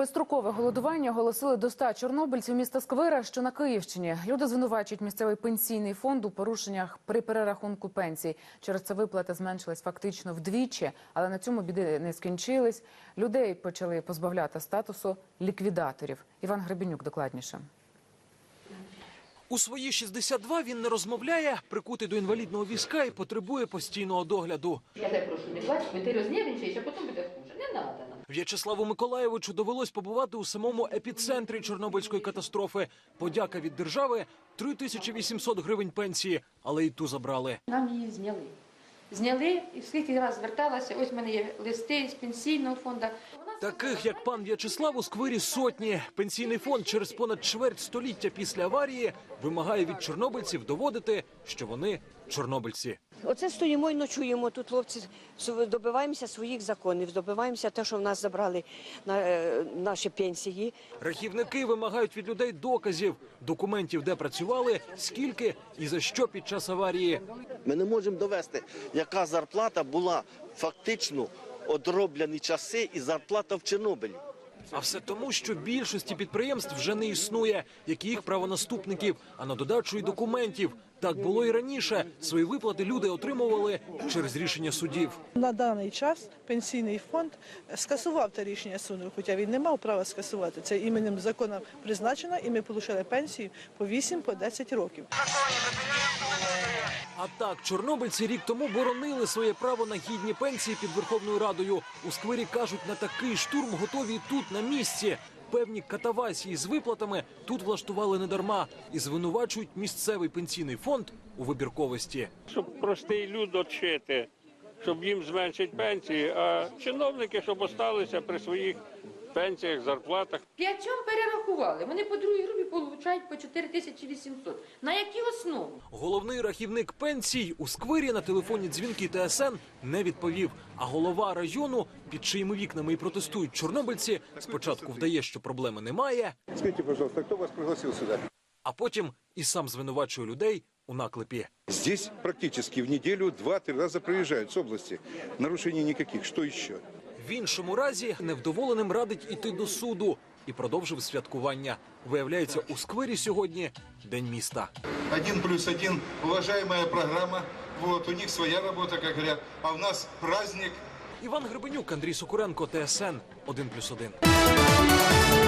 Безстрокове голодування оголосили до 100 чорнобильців міста Сквира, що на Київщині. Люди звинувачують місцевий пенсійний фонд у порушеннях при перерахунку пенсій. Через це виплати зменшились фактично вдвічі, але на цьому біди не скінчились. Людей почали позбавляти статусу ліквідаторів. Іван Гребенюк докладніше. У свої 62 він не розмовляє, прикутий до інвалідного візка і потребує постійного догляду. Я тебе прошу, не плач, бо ти рознервничаєш, а потім буде хуже. Не треба нам. В'ячеславу Миколаєвичу довелось побувати у самому епіцентрі Чорнобильської катастрофи. Подяка від держави 3800 гривень пенсії, але і ту забрали. Нам її зняли. Зняли, і скільки раз зверталася, ось в мене є листи з пенсійного фонду. Таких як пан В'ячеслав у сквирі сотні. Пенсійний фонд через понад чверть століття після аварії вимагає від чорнобильців доводити, що вони чорнобильці. Оце стоїмо і ночуємо тут, хлопці, добиваємося своїх законів, добиваємося те, що в нас забрали на, е, наші пенсії. Рахівники вимагають від людей доказів, документів, де працювали, скільки і за що під час аварії. Ми не можемо довести, яка зарплата була фактично одроблені часи і зарплата в Чорнобилі. А все тому, що більшості підприємств вже не існує, як і їх правонаступників, а на додачу і документів. Так було і раніше. Свої виплати люди отримували через рішення судів. На даний час пенсійний фонд скасував те рішення суду, хоча він не мав права скасувати. Це іменем закону призначено, і ми отримали пенсію по 8 по 10 років. А так, чорнобильці рік тому боронили своє право на гідні пенсії під Верховною Радою. У сквері кажуть, на такий штурм готові і тут на місці. Певні катавасії з виплатами тут влаштували недарма і звинувачують місцевий пенсійний фонд у вибірковості. щоб простий люд очити, щоб їм зменшити пенсії, а чиновники, щоб осталися при своїх пенсіях, зарплатах. П'ятьом перерахували. Вони по другій групі получають по 4800. На якій основі? Головний рахівник пенсій у сквері на телефонні дзвінки ТСН не відповів. А голова району, під чиїми вікнами і протестують чорнобильці, спочатку вдає, що проблеми немає, Скажите, пожалуйста, кто вас пригласил сюда? а потім і сам звинувачує людей у наклепі. Здесь практически в неделю два-три раза проезжают с области. Нарушений никаких. Что еще? В іншому разі невдоволеним радить іти до суду і продовжив святкування. Виявляється, у сквері сьогодні день міста. Один плюс один, уважаемая програма. Вот, у них своя робота, як говорять, а в нас праздник. Іван Гребенюк, Андрій Сокуренко, ТСН 1+,1.